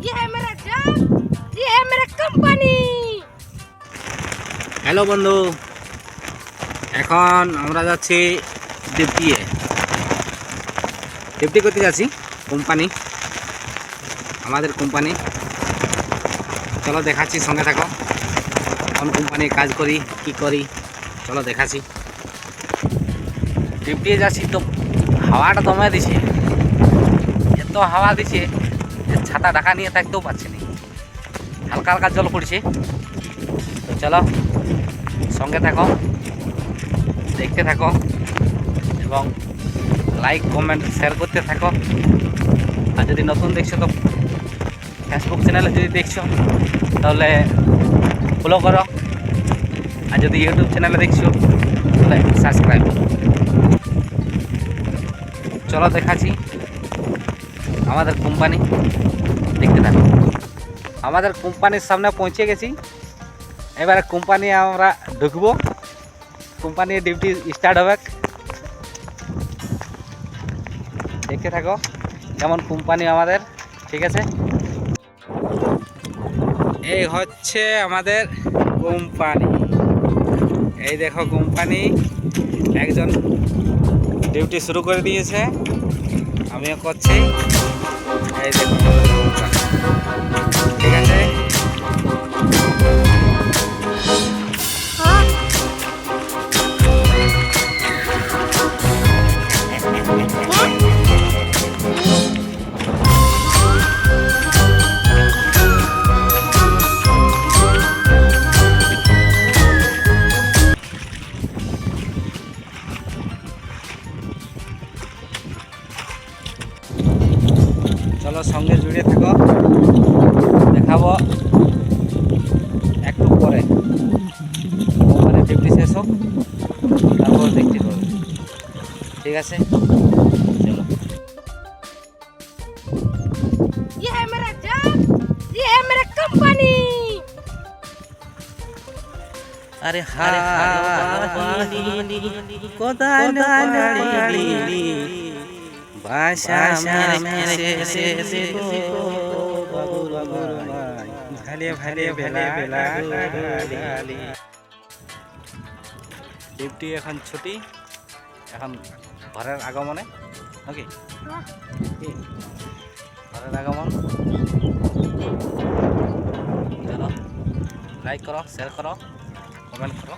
ये है मेरा जॉब ये है मेरा कंपनी হ্যালো বন্ধু এখন আমরা যাচ্ছি ডিপটিয়ে ডিপটি করতে যাচ্ছি কোম্পানি আমাদের কোম্পানি চলো দেখাচ্ছি সঙ্গে থাকো কোন কোম্পানি কাজ করি কি করি চলো দেখাচ্ছি ডিপটিয়ে যাচ্ছি তো হাওয়াটা দমে দিছে এত হাওয়া দিছে যে ছাতা ঢাকা নিয়ে থাকতেও পারছি না। হালকা হালকা জল পড়ছে। তো চলো, সঙ্গে থাকো, দেখতে থাকো, এবং লাইক কমেন্ট শেয়ার করতে থাকো। আর যদি নতুন দেখছ তো ফেসবুক চ্যানেলে যদি দেখছ, তাহলে ফলো করো। আর যদি ইউটিউব চ্যানেলে দেখছ, তাহলে সাবস্ক্রাইব করো। চলো দেখাচ্ছি। আমাদের কোম্পানি, দেখতে থাকো। আমাদের কোম্পানির সামনে পৌঁছে গেছি। এবারে কোম্পানি আমরা ঢুকবো। কোম্পানির ডিউটি স্টার্ট হবে। দেখতে থাকো যেমন কোম্পানি আমাদের, ঠিক আছে? এই হচ্ছে আমাদের কোম্পানি। এই দেখো কোম্পানি, একজন ডিউটি শুরু করে দিয়েছে। আমিও করছি। এই দেখো চলো সঙ্গে জুড়ে থাকো দেখাবো একটু পরে ওখানে ডিউটি শেষ হোক তারপর দেখতে পাবে ঠিক আছে চলো ये है मेरा जॉब ये है मेरा कंपनी আরে কোথায় পাড়ি ভাষা ভালে ভালে ডিউটি এখন ছুটি। এখন ঘরের আগমনে। নাকি? ঘরের আগমন। লাইক করো শেয়ার করো কমেন্ট করো।